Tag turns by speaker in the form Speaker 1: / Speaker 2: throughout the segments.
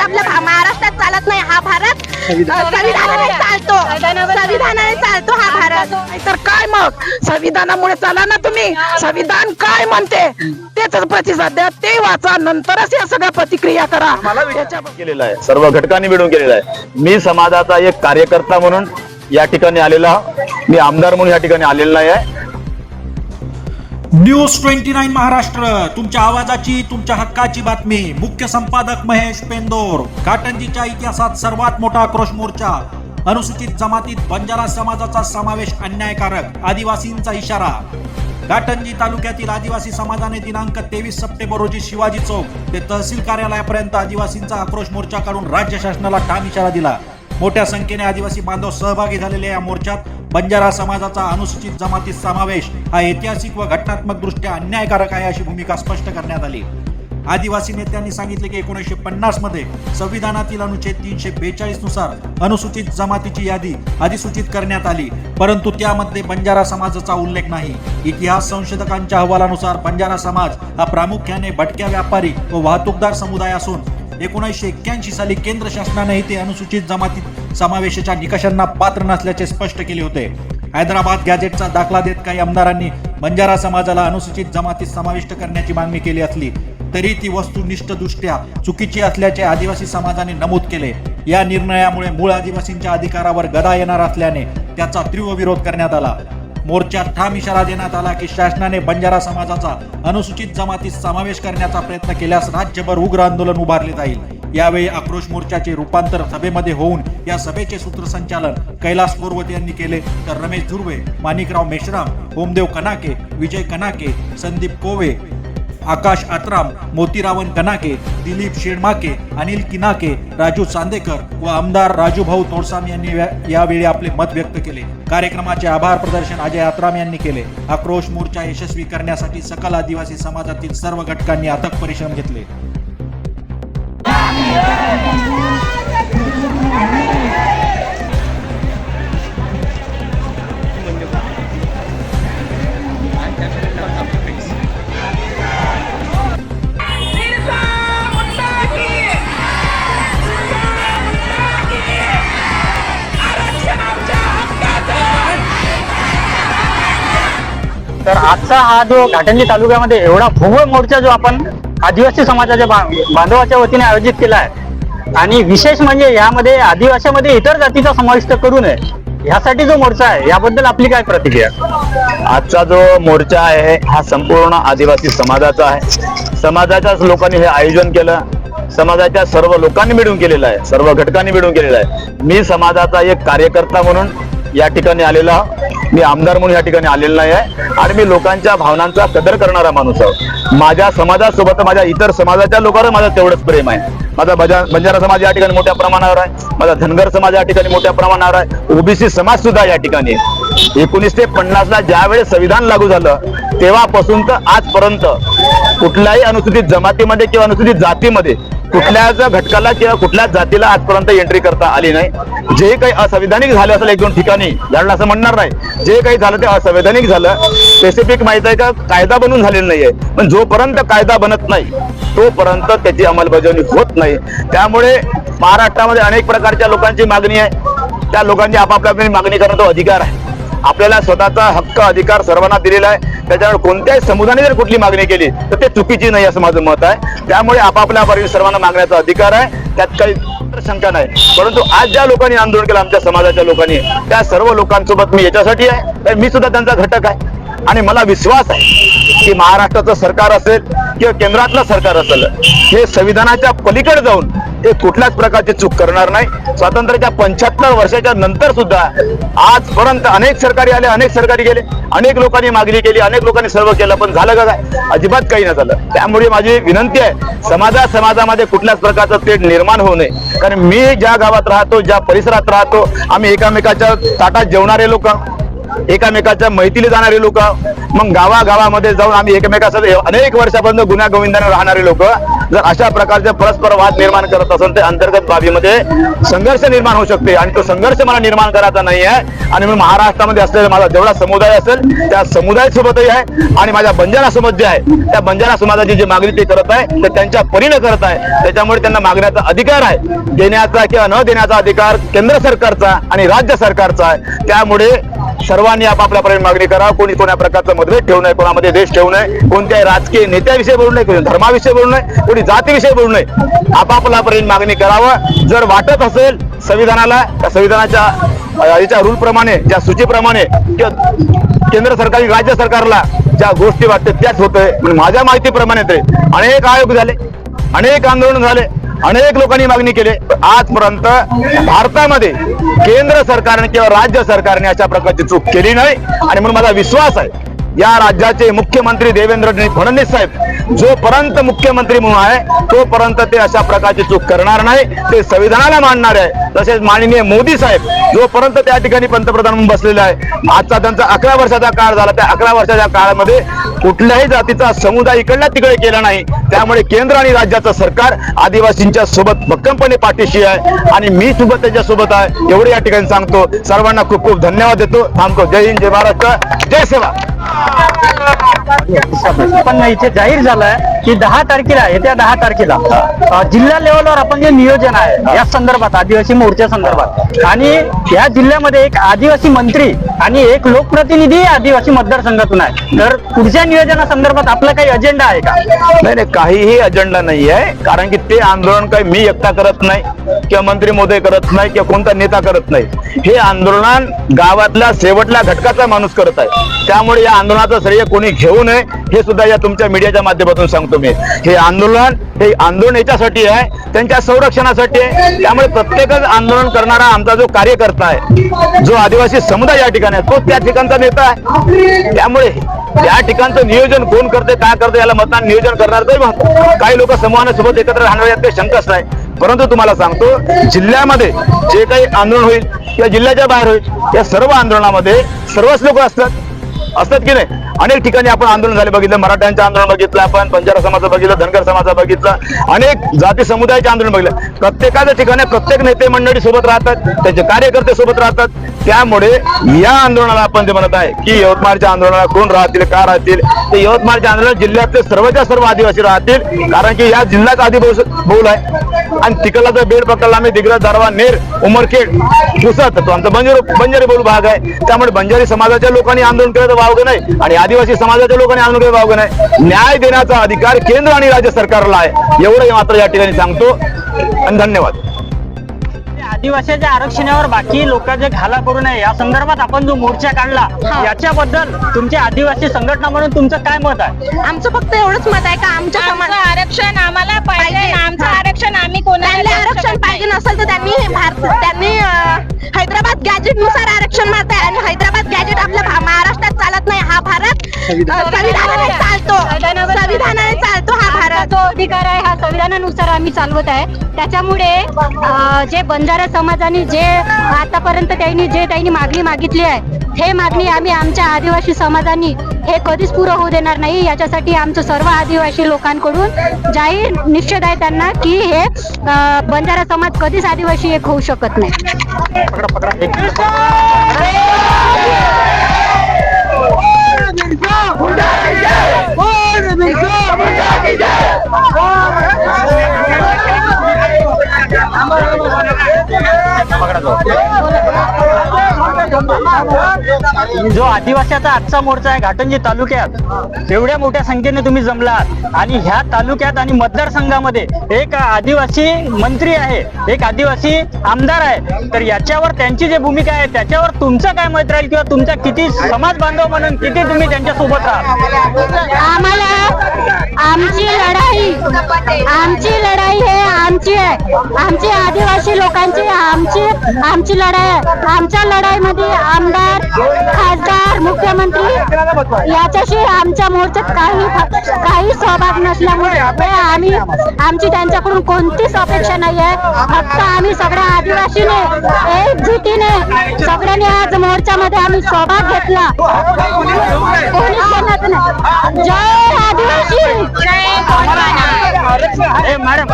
Speaker 1: आपल्या भा- महाराष्ट्रात चालत नाही हा भारत. संविधानाने चालतो. संविधानाने चालतो हा भारत.
Speaker 2: तर काय मग? संविधानामुळे चला ना तुम्ही. संविधान काय म्हणते? तेच प्रतिसाद द्या. ते वाचा. नंतरच या सगळ्या प्रतिक्रिया करा.
Speaker 3: केलेला आहे. सर्व घटकांनी मिळून केलेला आहे. मी समाजाचा एक कार्यकर्ता म्हणून या ठिकाणी आलेला. मी आमदार म्हणून या ठिकाणी आलेला नाही आहे.
Speaker 4: न्यूज ट्वेंटी नाईन महाराष्ट्र तुमच्या आवाजाची तुमच्या हक्काची बातमी. मुख्य संपादक महेश पेंदोर. काटंजीच्या इतिहासात सर्वात मोठा आक्रोश मोर्चा. अनुसूचित जमातीत बंजारा समाजाचा समावेश अन्यायकारक आदिवासींचा इशारा. घाटंजी तालुक्यातील आदिवासी समाजाने दिनांक तेवीस सप्टेंबर रोजी शिवाजी चौक ते तहसील कार्यालयापर्यंत आदिवासींचा आक्रोश मोर्चा काढून राज्य शासनाला ठाम इशारा दिला. मोठ्या संख्येने आदिवासी बांधव सहभागी झालेल्या या मोर्चात बंजारा समाजाचा अनुसूचित जमातीत समावेश हा ऐतिहासिक व घटनात्मक दृष्ट्या अन्यायकारक आहे अशी भूमिका स्पष्ट करण्यात आली. आदिवासी नेत्यांनी सांगितले की एकोणीसशे पन्नासमध्ये संविधानातील अनुच्छेद तीनशे बेचाळीसनुसार अनुसूचित जमातीची यादी अधिसूचित करण्यात आली. परंतु त्यामध्ये बंजारा समाजाचा उल्लेख नाही. इतिहास संशोधकांच्या अहवालानुसार बंजारा समाज हा प्रामुख्याने भटक्या व्यापारी व वाहतूकदार समुदाय असून एकोणीसशे एक्क्याऐंशी साली केंद्र शासनाने ते अनुसूचित जमातीत समावेशाच्या निकषांना पात्र नसल्याचे स्पष्ट केले होते. हैदराबाद गॅजेटचा दाखला देत काही आमदारांनी बंजारा समाजाला अनुसूचित जमातीत समाविष्ट करण्याची मागणी केली असली तरी ती वस्तुनिष्ठदृष्ट्या चुकीची असल्याचे आदिवासी समाजाने नमूद केले. या निर्णयामुळे मूळ आदिवासींच्या अधिकारावर गदा येणार असल्याने त्याचा तीव्र विरोध करण्यात आला. मोर्चात ठाम इशारा देण्यात आला की शासनाने बंजारा समाजाचा अनुसूचित जमातीत समावेश करण्याचा प्रयत्न केल्यास राज्यभर उग्र आंदोलन उभारले जाईल. यावेळी आक्रोश मोर्चाचे रूपांतर सभेमध्ये होऊन या सभेचे सूत्रसंचालन कैलास कोरवत यांनी केले. तर रमेश धुर्वे माणिकराव मेश्राम होमदेव कनाके विजय कनाके संदीप कोवे आकाश आत्राम मोतीरावन कनाके दिलीप शेडमाके अनिल किनाके राजू चांदेकर व आमदार राजूभाऊ तोडसाम यांनी यावेळी आपले मत व्यक्त केले. कार्यक्रमाचे आभार प्रदर्शन अजय आत्राम यांनी केले. आक्रोश मोर्चा यशस्वी करण्यासाठी सकल आदिवासी समाजातील सर्व घटकांनी अथक परिश्रम घेतले.
Speaker 5: आजचा हा जो घाटंजी तालुक्यामध्ये एवढा भव्य मोर्चा जो आपण आदिवासी समाजाच्या बांधवाच्या वतीने आयोजित केला आहे. आणि विशेष म्हणजे यामध्ये आदिवासीमध्ये इतर जातीचा समाविष्ट करू नये. यासाठी जो मोर्चा आहे याबद्दल आपली काय प्रतिक्रिया?
Speaker 3: आजचा जो मोर्चा आहे हा संपूर्ण आदिवासी समाजाचा आहे. समाजाच्याच लोकांनी हे आयोजन केलं. समाजाच्या सर्व लोकांनी मिळून केलेलं आहे. सर्व घटकांनी मिळून केलेलं आहे. मी समाजाचा एक कार्यकर्ता म्हणून या ठिकाणी आलेला मी आमदार म्हणून या ठिकाणी आलेलो नाही आहे. आणि मी लोकांच्या भावनांचा कदर करणारा माणूस आहोत माझ्या समाजासोबत माझ्या इतर समाजाच्या लोकांवर माझं तेवढंच प्रेम आहे. माझा बजा बंजारा समाज या ठिकाणी मोठ्या प्रमाणावर आहे. माझा धनगर समाज या ठिकाणी मोठ्या प्रमाणावर आहे. ओबीसी समाज सुद्धा या ठिकाणी एकोणीस एकोणीसशे पन्नास ला संविधान लागू झालं तेव्हापासून तर आजपर्यंत कुठल्याही अनुसूचित जमातीमध्ये किंवा अनुसूचित जातीमध्ये कुठल्याच घटकाला किंवा कुठल्याच जातीला आजपर्यंत एंट्री करता आली नाही जे काही असंविधानिक झालं असेल एक दोन ठिकाणी झालं असं म्हणणार नाही. जे काही झालं ते असंवैधानिक झालं. स्पेसिफिक माहीत आहे का? कायदा बनून झालेला नाहीये. पण जोपर्यंत कायदा बनत नाही तोपर्यंत त्याची अंमलबजावणी होत नाही. त्यामुळे महाराष्ट्रामध्ये अनेक प्रकारच्या लोकांची मागणी आहे. त्या लोकांची आपापल्या मागणी करण्याचा अधिकार आहे. आपल्याला स्वतःचा हक्क अधिकार सर्वांना दिलेला आहे. त्याच्यावर कोणत्याही समुदायाने जर कुठली मागणी केली तर ते चुकीची नाही असं माझं मत आहे. त्यामुळे आपापल्या बारील सर्वांना मागण्याचा अधिकार आहे. त्यात काही शंका नाही. परंतु आज ज्या लोकांनी आंदोलन केलं आमच्या समाजाच्या लोकांनी त्या सर्व लोकांसोबत मी याच्यासाठी आहे. तर मी सुद्धा त्यांचा घटक आहे. आणि मला विश्वास आहे. की महाराष्ट्राचं सरकार असेल किंवा केंद्रातलं सरकार असेल हे संविधानाच्या पलीकडे जाऊन ते कुठल्याच प्रकारची चूक करणार नाही. स्वातंत्र्याच्या पंच्याहत्तर वर्षाच्या नंतर सुद्धा आजपर्यंत अनेक सरकारी आले अनेक सरकारी गेले अनेक लोकांनी मागणी केली अनेक लोकांनी सर्व केलं पण झालं का काय? अजिबात काही नाही झालं. त्यामुळे माझी विनंती आहे समाजा समाजामध्ये कुठल्याच प्रकारचं तेढ निर्माण होऊ नये. कारण मी ज्या गावात राहतो ज्या परिसरात राहतो आम्ही एकामेकाच्या ताटात जेवणारे लोक एकामेकाच्या मैतीला जाणारे लोक मग गावागावामध्ये जाऊन आम्ही एकमेकासाठी अनेक वर्षापर्यंत गुन्हा गोविंदाने राहणारे लोक जर अशा प्रकारचे परस्पर वाद निर्माण करत असेल तर अंतर्गत बाबीमध्ये संघर्ष निर्माण होऊ शकते. आणि तो संघर्ष मला निर्माण करायचा नाही आहे. आणि मी महाराष्ट्रामध्ये असलेला माझा जेवढा समुदाय असेल त्या समुदायासोबतही आहे. आणि माझ्या बंजारासोबत जे आहे त्या बंजारा समाजाची जी मागणी ते करत आहे ते त्यांच्या परीने करत आहे. त्याच्यामुळे त्यांना मागण्याचा अधिकार आहे. देण्याचा किंवा न देण्याचा अधिकार केंद्र सरकारचा आणि राज्य सरकारचा आहे. त्यामुळे सर्वांनी आपापल्यापर्यंत मागणी करा. कोणी कोणा प्रकारचा मतभेद ठेवू नये कोणामध्ये देश ठेवू नये कोणत्याही राजकीय नेत्याविषयी बोलू नये कोणी धर्माविषयी बोलू नये कोणी जातीविषयी बोलू नये. आपापल्यापर्यंत मागणी करावं. जर वाटत असेल संविधानाला त्या संविधानाच्या याच्या रूल प्रमाणे ज्या सूचीप्रमाणे केंद्र सरकार राज्य सरकारला ज्या गोष्टी वाटतात त्याच होतंय. पण माझ्या माहितीप्रमाणे ते अनेक आयोग झाले अनेक आंदोलन झाले अनेक लोकांनी मागणी केली. आजपर्यंत भारतामध्ये केंद्र सरकारने किंवा राज्य सरकारने अशा प्रकारची चूक केली नाही. आणि म्हणून माझा विश्वास आहे या राज्याचे मुख्यमंत्री देवेंद्र फडणवीस साहेब जोपर्यंत मुख्यमंत्री म्हणून आहे तोपर्यंत ते अशा प्रकारची चूक करणार नाही. ते संविधानाला मानणार आहे. तसेच माननीय मोदी साहेब जोपर्यंत त्या ठिकाणी पंतप्रधान म्हणून बसलेला आहे आजचा त्यांचा अकरा वर्षाचा काळ झाला. त्या अकरा वर्षाच्या काळामध्ये कुठल्याही जातीचा समुदाय इकडला तिकडे केला नाही. त्यामुळे केंद्र आणि राज्याचं सरकार आदिवासींच्या सोबत भक्कमपणे पाठीशी आहे. आणि मी सुद्धा त्याच्यासोबत आहे. एवढे या ठिकाणी सांगतो. सर्वांना खूप खूप धन्यवाद देतो. थांबतो. जय हिंद जय महाराष्ट्र. जय सेवा.
Speaker 5: पण इथे जाहीर झालंय की दहा तारखेला येत्या दहा तारखेला जिल्हा लेवलवर आपण जे नियोजन आहे या संदर्भात आदिवासी मोर्चा संदर्भात. आणि या जिल्ह्यामध्ये एक आदिवासी मंत्री आणि एक लोकप्रतिनिधी आदिवासी मतदारसंघातून आहे. तर पुढच्या नियोजनासंदर्भात आपला काही अजेंडा आहे का?
Speaker 3: नाही नाही काहीही अजेंडा नाही आहे. कारण की ते आंदोलन काही मी एकटा करत नाही किंवा मंत्री मोदय करत नाही किंवा कोणता नेता करत नाही. हे आंदोलन गावातल्या शेवटल्या घटकाचा माणूस करत आहे. त्यामुळे या आंदोलनाचं श्रेय कोणी घेऊ नये हे सुद्धा या तुमच्या मीडियाच्या माध्यमातून सांगतो मी. हे आंदोलन हे आंदोलन याच्यासाठी आहे त्यांच्या संरक्षणासाठी आहे. त्यामुळे प्रत्येकच आंदोलन करणारा आमचा जो कार्यकर्ता आहे जो आदिवासी समुदाय या ठिकाणी आहे तो त्या ठिकाणचा नेता आहे. त्यामुळे त्या ठिकाणचं नियोजन कोण करते काय करते याला मतदान नियोजन करणार तरी काही लोक समूहानासोबत एकत्र राहणार यात काही शंकाच नाही परंतु तुम्हाला सांगतो जिल्ह्यामध्ये जे काही आंदोलन होईल किंवा जिल्ह्याच्या बाहेर होईल या सर्व आंदोलनामध्ये सर्वच लोक असतात. असतात की नाही? अनेक ठिकाणी आपण आंदोलन झाले बघितलं मराठ्यांचं आंदोलन बघितलं आपण बंजारा समाजाचं बघितलं धनगर समाजाचं बघितलं अनेक जाती समुदायाचे आंदोलन बघितलं. प्रत्येकाच्या ठिकाणी प्रत्येक नेते मंडळी सोबत राहतात त्यांचे कार्यकर्ते सोबत राहतात. त्यामुळे या आंदोलनाला आपण जे म्हणत आहे की यवतमाळच्या आंदोलनाला कोण राहतील का राहतील? ते यवतमाळच्या आंदोलन जिल्ह्यातले सर्वच्या सर्व आदिवासी राहतील कारण की या जिल्ह्याचा आदिवासी बहुल आहे. आणि तिकडला जर बेड पकडला आम्ही दिग्रज दारवा नेर उमरखेड पुसत. तो आमचा बंजारी बंजारी बोल भाग आहे. त्यामुळे बंजारी समाजाच्या लोकांनी आंदोलन केलं तर वावगं नाही. आणि आदिवासी समाजाच्या लोकांनी आंदोलन केलं वावगं नाही. न्याय देण्याचा अधिकार केंद्र आणि राज्य सरकारला आहे. एवढं मात्र या ठिकाणी सांगतो. आणि धन्यवाद.
Speaker 5: आदिवासीच्या आरक्षणावर बाकी लोक जे घाला करू नये या संदर्भात आपण जो मोर्चा काढला याच्याबद्दल तुमच्या आदिवासी संघटना म्हणून तुमचं काय मत आहे?
Speaker 1: आमचं फक्त एवढंच मत आहे का? आमच्या
Speaker 6: आमचं
Speaker 1: समाज
Speaker 6: आरक्षण आम्हाला पाहिजे. आमचं
Speaker 1: हा.
Speaker 6: आरक्षण आम्ही कोणाला
Speaker 1: आरक्षण पाहिजे. नसेल तर त्यांनी हे भारत त्यांनी हैदराबाद गॅजेटनुसार आरक्षण मारताय आणि हैदराबाद गॅजेट आपल्या महाराष्ट्रात चालत नाही. हा भारत संविधानाने चालतो. संविधानाने चालतो हा भारत.
Speaker 6: अधिकार आहे संविधानानुसार आम्ही चालवत आहे. त्याच्यामुळे जे बंजारा समाजाने जे आतापर्यंत त्यांनी जे त्यांनी मागणी मागितली आहे हे मागणी आम्ही आमच्या आदिवासी समाजाने हे कधीच पुरं होऊ देणार नाही. याच्यासाठी आमचं सर्व आदिवासी लोकांकडून जाहीर निश्चित आहे त्यांना की हे बंजारा समाज कधीच आदिवासी एक होऊ शकत नाही.
Speaker 5: जो आदिवासीचा आजचा मोर्चा आहे घाटंजी तालुक्यात एवढ्या मोठ्या संख्येने तुम्ही जमलात. आणि ह्या तालुक्यात आणि मतदारसंघामध्ये एक आदिवासी मंत्री आहे एक आदिवासी आमदार आहे. तर याच्यावर त्यांची जी भूमिका आहे त्याच्यावर तुमचं काय मत राहील किंवा तुमचा किती समाज बांधव म्हणून किती तुम्ही त्यांच्यासोबत राहाल?
Speaker 6: आम्हाला आमची लढाई आमची लढाई हे आमची आहे. आमची आदिवासी लोकांची आमची आमची लढाई आहे. आमच्या लढाईमध्ये आमदार खासदार मुख्यमंत्री याच्याशी आमच्या मोर्चात काही काही सहभाग नसल्यामुळे ते आम्ही आमची त्यांच्याकडून कोणतीच अपेक्षा नाही आहे फक्त आम्ही सगळ्या आदिवासीने एकजुटीने सगळ्यांनी आज मोर्चामध्ये आम्ही सहभाग घेतला. जय आदिवासी!
Speaker 5: ए, मॅडम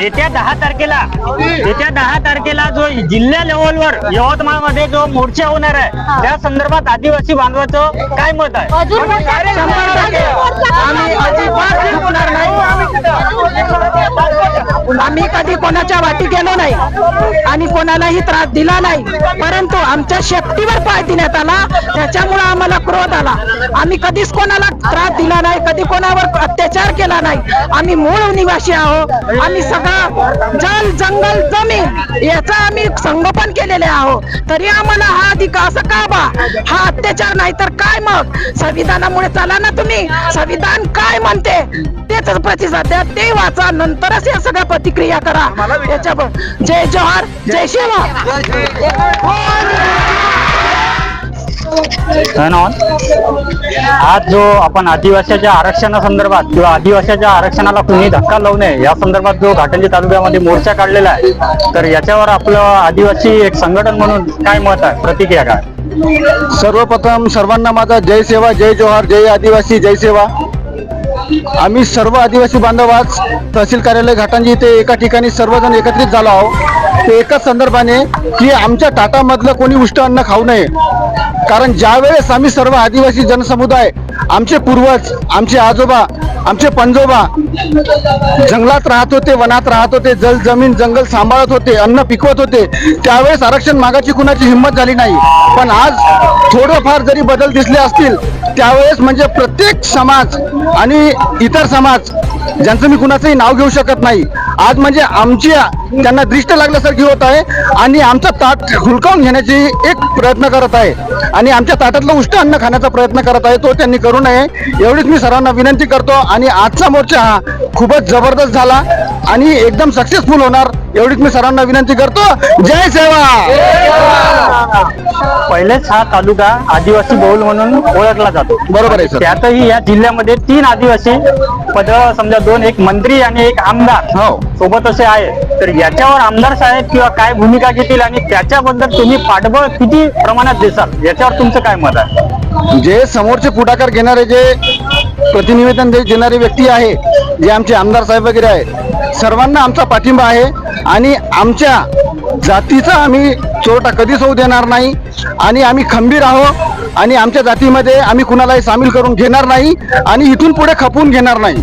Speaker 5: येत्या दहा तारखेला येत्या दहा तारखेला जो जिल्हा लेवलवर यवतमाळमध्ये जो मोर्चा होणार आहे त्या संदर्भात आदिवासी बांधवाचं काय मत आहे?
Speaker 2: आम्ही कधी कोणाच्या वाटी गेलो नाही. आणि कोणालाही त्रास दिला नाही. परंतु आमच्या शेपटीवर पाय देण्यात आला. त्याच्यामुळे आम्हाला क्रोध आला. आम्ही कधीच कोणाला त्रास दिला नाही. कधी कोणावर अत्याचार केला नाही. आम्ही मूळ निवासी आहोत. आम्ही सगळं जल जंगल जमीन याचा आम्ही संगोपन केलेले आहोत तरी आम्हाला हा अधिकार असं का बा हा अत्याचार नाही तर काय मग संविधानामुळे चला ना तुम्ही संविधान काय म्हणते तेच प्रतिसाद द्या ते वाचा नंतरच या सगळ्या प्रतिक्रिया करा त्याच्यावर जय जोहार जय शिवा
Speaker 5: धन्यवाद आज जो आपण आदिवासीच्या आरक्षणासंदर्भात किंवा आदिवासीच्या आरक्षणाला कुणी धक्का लावू नये या संदर्भात जो घाटंजी तालुक्यामध्ये मोर्चा काढलेला आहे तर याच्यावर आपलं आदिवासी एक संघटन म्हणून काय मत आहे? प्रतिक्रिया काय?
Speaker 7: सर्वप्रथम सर्वांना माझा जय सेवा जय जोहार जय आदिवासी जय सेवा. आम्ही सर्व आदिवासी बांधव आज तहसील कार्यालय घाटांजी इथे एका ठिकाणी सर्वजण एकत्रित झालो आहोत. ते एकाच संदर्भाने की आमच्या टाटामधलं कोणी उष्ट अन्न खाऊ नये. कारण ज्या वेळेस आम्ही सर्व आदिवासी जनसमुदाय आमचे पूर्वज आमचे आजोबा आमचे पंजोबा जंगलात राहत होते वनात राहत होते जल जमीन जंगल सांभाळत होते अन्न पिकवत होते त्यावेळेस आरक्षण मागाची कुणाची हिंमत झाली नाही. पण आज थोडंफार जरी बदल दिसले असतील त्यावेळेस म्हणजे प्रत्येक समाज आणि इतर समाज ज्यांचं मी कुणाचंही नाव घेऊ शकत नाही. आज म्हणजे आमची त्यांना दृष्ट लागल्यासारखी होत आहे आणि आमचं ताट हुलकावून घेण्याची एक प्रयत्न करत आहे. आणि आमच्या ताटातलं उष्ट अन्न खाण्याचा प्रयत्न करत आहे. तो त्यांनी करू नये. एवढीच मी सर्वांना विनंती करतो आणि आजचा मोर्चा हा खूपच जबरदस्त झाला आणि एकदम सक्सेसफुल होणार एवढीच मी सर्वांना विनंती करतो. जय सेवा!
Speaker 5: पहिलेच हा तालुका आदिवासी बहुल म्हणून ओळखला जातो.
Speaker 7: बरोबर आहे.
Speaker 5: त्यातही या जिल्ह्यामध्ये तीन आदिवासी पद समजा दोन एक मंत्री आणि एक आमदार
Speaker 7: हो.
Speaker 5: सोबत असे आहे. तर याच्यावर आमदार साहेब किंवा काय भूमिका घेतील आणि त्याच्याबद्दल तुम्ही पाठबळ किती प्रमाणात देसाल? याच्यावर तुमचं काय मत आहे?
Speaker 7: जे समोरचे पुढाकार घेणारे जे प्रतिनिवेदन देणारे व्यक्ती आहे जे आमचे आमदार साहेब वगैरे आहे सर्वांना आमचा पाठिंबा आहे आणि आमच्या जातीचा आम्ही चोरटा कधीच होऊ देणार नाही आणि आम्ही खंबीर आहोत आणि आमच्या जातीमध्ये आम्ही कुणालाही सामील करून घेणार नाही आणि इथून पुढे खपवून घेणार नाही.